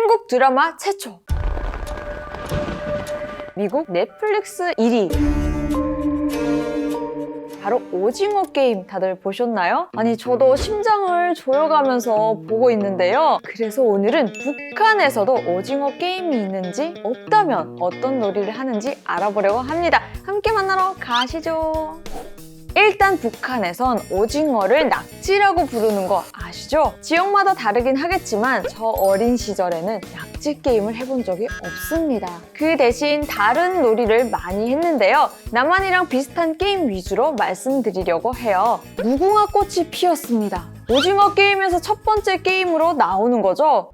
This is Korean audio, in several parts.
한국 드라마 최초. 미국 넷플릭스 1위. 바로 오징어 게임 다들 보셨나요? 아니 저도 심장을 조여가면서 보고 있는데요. 그래서 오늘은 북한에서도 오징어 게임이 있는지 없다면 어떤 놀이를 하는지 알아보려고 합니다. 함께 만나러 가시죠. 일단 북한에선 오징어를 낙지라고 부르는 거 아시죠? 지역마다 다르긴 하겠지만 저 어린 시절에는 낙지 게임을 해본 적이 없습니다. 그 대신 다른 놀이를 많이 했는데요. 나만이랑 비슷한 게임 위주로 말씀드리려고 해요. 무궁화 꽃이 피었습니다. 오징어 게임에서 첫 번째 게임으로 나오는 거죠.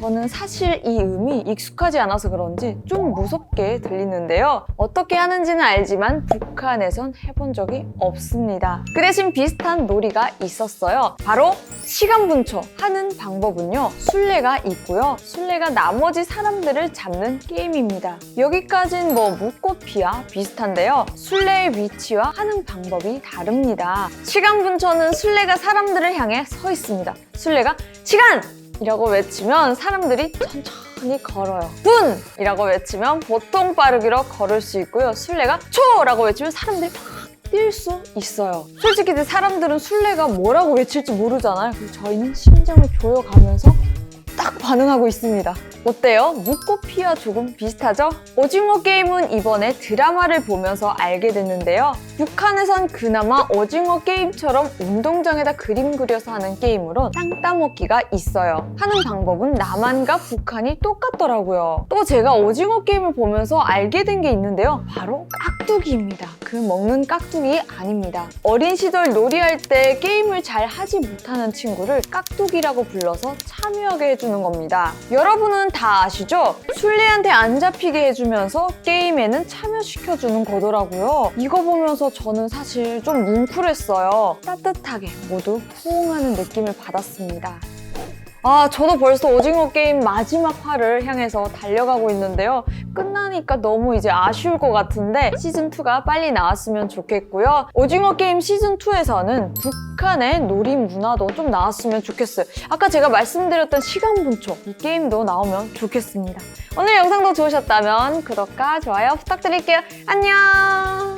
저는 사실 이 음이 익숙하지 않아서 그런지 좀 무섭게 들리는데요. 어떻게 하는지는 알지만 북한에선 해본 적이 없습니다. 그 대신 비슷한 놀이가 있었어요. 바로 시간 분초 하는 방법은요. 술래가 있고요. 술래가 나머지 사람들을 잡는 게임입니다. 여기까진 뭐 묵고피와 비슷한데요. 술래의 위치와 하는 방법이 다릅니다. 시간 분초는 술래가 사람들을 향해 서 있습니다. 술래가 시간! 이라고 외치면 사람들이 천천히 걸어요. 분! 이라고 외치면 보통 빠르기로 걸을 수 있고요. 술래가 초! 라고 외치면 사람들이 막뛸수 있어요. 솔직히 사람들은 술래가 뭐라고 외칠지 모르잖아요. 그래서 저희는 심장을 조여가면서 딱 반응하고 있습니다. 어때요? 묵고피와 조금 비슷하죠? 오징어 게임은 이번에 드라마를 보면서 알게 됐는데요. 북한에선 그나마 오징어 게임처럼 운동장에다 그림 그려서 하는 게임으로 땅 따먹기가 있어요. 하는 방법은 남한과 북한이 똑같더라고요. 또 제가 오징어 게임을 보면서 알게 된 게 있는데요. 바로 깍 두기입니다. 그 먹는 깍두기 아닙니다. 어린 시절 놀이할 때 게임을 잘 하지 못하는 친구를 깍두기라고 불러서 참여하게 해주는 겁니다. 여러분은 다 아시죠? 술래한테 안 잡히게 해주면서 게임에는 참여시켜주는 거더라고요. 이거 보면서 저는 사실 좀 뭉클했어요. 따뜻하게 모두 호응하는 느낌을 받았습니다. 아, 저도 벌써 오징어 게임 마지막 화를 향해서 달려가고 있는데요. 끝나니까 너무 이제 아쉬울 것 같은데 시즌2가 빨리 나왔으면 좋겠고요. 오징어 게임 시즌2에서는 북한의 놀이 문화도 좀 나왔으면 좋겠어요. 아까 제가 말씀드렸던 시간 분초, 이 게임도 나오면 좋겠습니다. 오늘 영상도 좋으셨다면 구독과 좋아요 부탁드릴게요. 안녕!